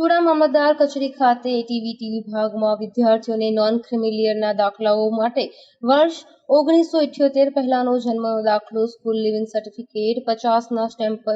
મામલતદાર કચેરી ખાતે એટીવીટી વિભાગમાં વિદ્યાર્થીઓને નોન ક્રિમિલિયરના દાખલાઓ માટે વર્ષ ઓગણીસો ઇઠ્યોતેર પહેલાનો જન્મ દાખલો સ્કૂલ લિવિંગ સર્ટિફિકેટ પચાસના સ્ટેમ્પ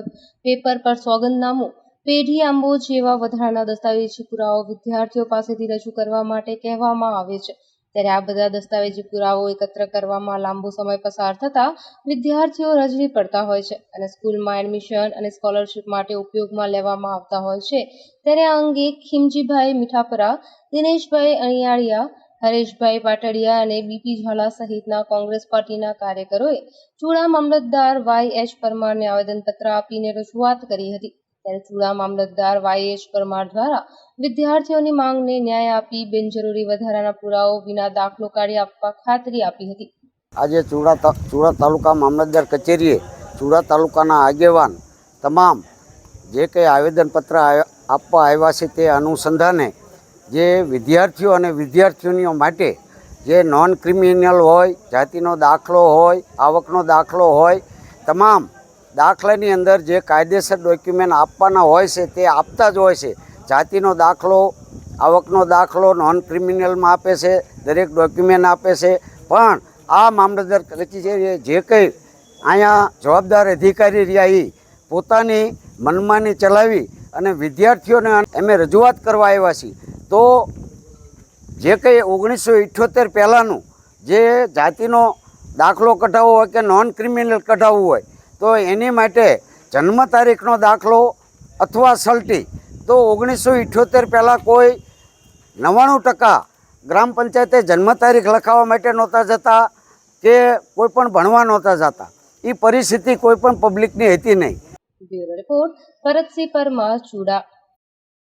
પેપર પર સોગંદનામું, પેઢી આંબો જેવા વધારાના દસ્તાવેજી પુરાવો વિદ્યાર્થીઓ પાસેથી રજૂ કરવા માટે કહેવામાં આવે છે. ત્યારે આ બધા દસ્તાવેજી પુરાવો એકત્ર કરવામાં લાંબો સમય પસાર થતા વિદ્યાર્થીઓ રજવી પડતા હોય છે અને સ્કૂલમાં એડમિશન અને સ્કોલરશિપ માટે ઉપયોગમાં લેવામાં આવતા હોય છે. ત્યારે આ અંગે ખીમજીભાઈ મીઠાપરા, દિનેશભાઈ અણિયાળિયા, હરેશભાઈ પાટડિયા અને બીપી ઝાલા સહિતના કોંગ્રેસ પાર્ટીના કાર્યકરોએ ચૂડા મામલતદાર વાય એચ પરમારને આવેદનપત્ર આપીને રજૂઆત કરી હતી. ત્યારે ચૂડા મામલતદાર વાય એચ પરમાર દ્વારા વિદ્યાર્થીઓની માંગને ન્યાય આપી બિનજરૂરી વધારાના પુરાવો વિના દાખલો કાઢી આપવા ખાતરી આપી હતી. આજે ચૂડા ચુડા તાલુકા મામલતદાર કચેરીએ ચૂડા તાલુકાના આગેવાન તમામ જે કંઈ આવેદનપત્ર આપવા આવ્યા છે તે અનુસંધાને જે વિદ્યાર્થીઓ અને વિદ્યાર્થીનીઓ માટે જે નોન ક્રિમિનલ હોય, જાતિનો દાખલો હોય, આવકનો દાખલો હોય, તમામ દાખલાની અંદર જે કાયદેસર ડોક્યુમેન્ટ આપવાના હોય છે તે આપતા જ હોય છે. જાતિનો દાખલો, આવકનો દાખલો નોન ક્રિમિનલમાં આપે છે, દરેક ડોક્યુમેન્ટ આપે છે. પણ આ મામલતદાર કચેરીએ જે કંઈ અહીંયા જવાબદાર અધિકારી રહ્યા એ પોતાની મનમાની ચલાવી અને વિદ્યાર્થીઓને અમે રજૂઆત કરવા આવ્યા છીએ. તો જે કંઈ ઓગણીસો ઇઠ્યોતેર પહેલાંનું જે જાતિનો દાખલો કઢાવવો હોય કે નોન ક્રિમિનલ કઢાવવું હોય તો એની માટે જન્મ તારીખનો દાખલો અથવા સલટી. તો ઓગણીસો ઇઠ્યોતેર પહેલાં કોઈ નવ્વાણું ટકા ગ્રામ પંચાયતે જન્મ તારીખ લખાવવા માટે નહોતા જતા કે કોઈ પણ ભણવા નહોતા જતા. એ પરિસ્થિતિ કોઈ પણ પબ્લિકની હતી નહીં. રિપોર્ટ પરમાર, ચૂડા.